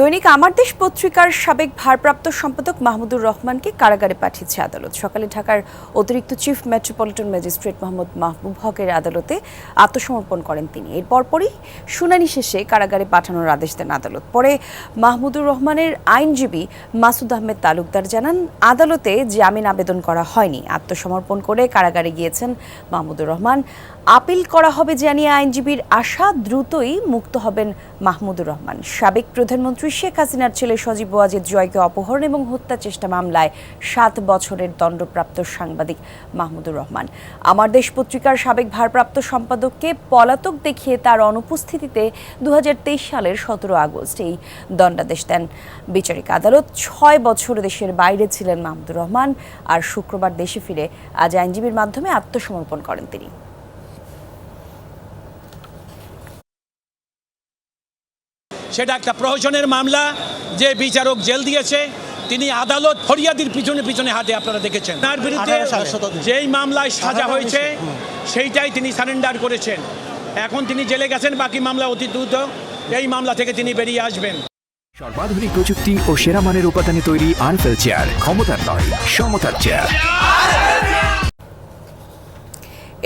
দৈনিক আমার দেশ পত্রিকার সাবেক ভারপ্রাপ্ত সম্পাদক মাহমুদুর রহমানকে কারাগারে পাঠিয়েছে আদালত। সকালে ঢাকার অতিরিক্ত chief metropolitan magistrate Mohammad Mahbub হকের আদালতে আত্মসমর্পণ করেন তিনি। এর পরপরই শুনানি শেষে কারাগারে পাঠানোর আদেশ দেন আদালত। পরে মাহমুদুর রহমানের আইনজীবী মাসুদ আহমেদ তালুকদার জানান, আদালতে জামিন আবেদন করা হয়নি। আত্মসমর্পণ করে কারাগারে গিয়েছেন মাহমুদুর রহমান। আপিল করা হবে জানিয়ে আইনজীবীর আশা দ্রুতই মুক্ত হবেন মাহমুদুর রহমান। সাবেক প্রধানমন্ত্রী শেখ হাসিনার ছেলে সজীব ওয়াজেদ জয়কে অপহরণ এবং হত্যা চেষ্টা মামলায় সাত বছরের দণ্ডপ্রাপ্ত সাংবাদিক মাহমুদুর রহমান। আমার দেশ পত্রিকার সাবেক ভারপ্রাপ্ত সম্পাদককে পলাতক দেখিয়ে তার অনুপস্থিতিতে দু হাজার তেইশ সালের সতেরো আগস্ট এই দণ্ডাদেশ দেন। বিচারিক আদালত ছয় বছর দেশের বাইরে ছিলেন মাহমুদুর রহমান আর শুক্রবার দেশে ফিরে আজ আইনজীবীর মাধ্যমে আত্মসমর্পণ করেন তিনি। সেটা একটা প্রহসনের মামলা। যে বিচারক জেল দিয়েছে তিনি আদালত ফরিয়াদির পিছনে পিছনে হাতে আপনারা দেখেছেন। তার বিরুদ্ধে যেই মামলায় সাজা হয়েছে সেইটাই তিনি সারেন্ডার করেছেন। এখন তিনি জেলে গেছেন বাকি মামলা অতি দ্রুত। এই মামলা থেকে তিনি বেরিয়ে আসবেন। সর্বাধুনিক প্রযুক্তি ও সেরা মানের উপাদানে তৈরি আনফেল চেয়ার ক্ষমতার নয় সমতার চেয়ার!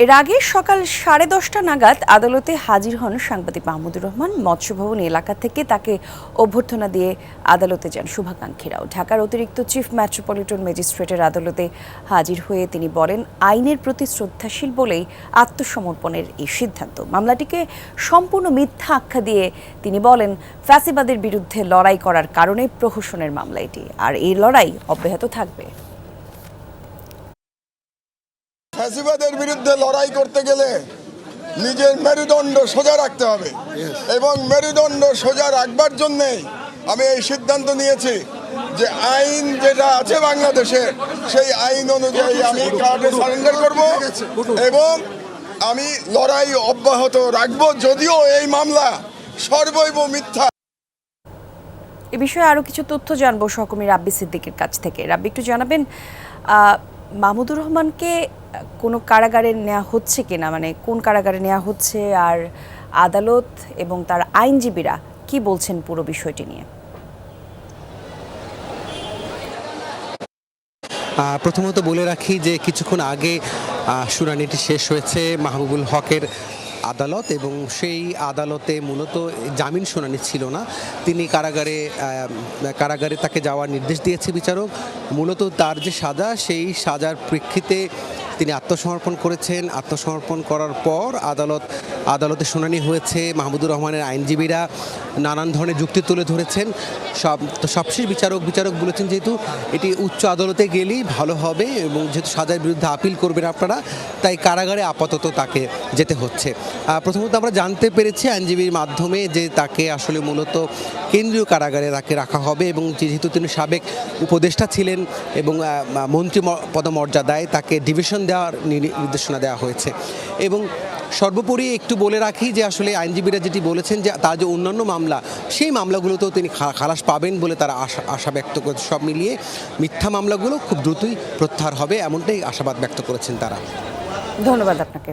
এর আগে সকাল সাড়ে দশটা নাগাদ আদালতে হাজির হন সাংবাদিক মাহমুদুর রহমান। মৎস্য ভবন এলাকা থেকে তাকে অভ্যর্থনা দিয়ে আদালতে যান শুভাকাঙ্ক্ষীরাও। ঢাকার অতিরিক্ত চিফ মেট্রোপলিটন ম্যাজিস্ট্রেটের আদালতে হাজির হয়ে তিনি বলেন, আইনের প্রতি শ্রদ্ধাশীল বলেই আত্মসমর্পণের এই সিদ্ধান্ত। মামলাটিকে সম্পূর্ণ মিথ্যা আখ্যা দিয়ে তিনি বলেন, ফ্যাসিবাদের বিরুদ্ধে লড়াই করার কারণে প্রহসনের মামলা এটি, আর এই লড়াই অব্যাহত থাকবে। ফ্যাসিবাদের বিরুদ্ধে লড়াই করতে গেলে নিজের মেরুদণ্ড সোজা রাখতে হবে। এবং মেরুদণ্ড সোজা রাখবার জন্যেই আমি এই সিদ্ধান্ত নিয়েছি যে আইন যেটা আছে বাংলাদেশে সেই আইন অনুযায়ী আমি কার্ডে সারেন্ডার করব এবং আমি লড়াই অব্যাহত রাখব যদিও এই মামলা সর্বৈব মিথ্যা। এ বিষয়ে আরও কিছু তথ্য জানব সহকর্মী রাব্বি সিদ্দিকের কাছ থেকে। রাব্বি একটু জানাবেন আহ, মাহমুদুর রহমানকে কোনো কারাগারে নেওয়া হচ্ছে কিনা? মানে কোন কারাগারে নেওয়া হচ্ছে? আর আদালত এবং তার আইনজীবীরা কি বলছেন পুরো বিষয়টি নিয়ে? প্রথমত বলে রাখি যে কিছুক্ষণ আগে শুনানিটি শেষ হয়েছে মাহবুবুল হকের আদালত এবং সেই আদালতে মূলত জামিন শুনানি ছিল না। তিনি কারাগারে কারাগারে তাকে যাওয়ার নির্দেশ দিয়েছে বিচারক। মূলত তার যে সাজা, সেই সাজার প্রেক্ষিতে তিনি আত্মসমর্পণ করেছেন। আত্মসমর্পণ করার পর আদালত আদালতে শুনানি হয়েছে মাহমুদুর রহমানের আইনজীবীরা। নানান ধরনের যুক্তি তুলে ধরেছেন। সব সবশেষ বিচারক বিচারক বলেছেন যেহেতু এটি উচ্চ আদালতে গেলেই ভালো হবে এবং যেহেতু সাজার বিরুদ্ধে আপিল করবেন আপনারা, তাই কারাগারে আপাতত তাকে যেতে হচ্ছে। প্রথমত আমরা জানতে পেরেছি আইনজীবীর মাধ্যমে যে তাকে আসলে মূলত কেন্দ্রীয় কারাগারে তাকে রাখা হবে এবং যেহেতু তিনি সাবেক উপদেষ্টা ছিলেন এবং মন্ত্রী পদমর্যাদায় তাকে ডিভিশন দেওয়ার নির্দেশনা দেওয়া হয়েছে। এবং সর্বোপরি একটু বলে রাখি যে আসলে আইনজীবীরা যেটি বলেছেন যে তার যে অন্যান্য মামলা, সেই মামলাগুলোতেও তিনি খালাস পাবেন বলে তারা আশা আশা ব্যক্ত করে সব মিলিয়ে মিথ্যা মামলাগুলো খুব দ্রুতই প্রত্যাহার হবে, এমনটাই আশাবাদ ব্যক্ত করেছেন তারা। ধন্যবাদ আপনাকে।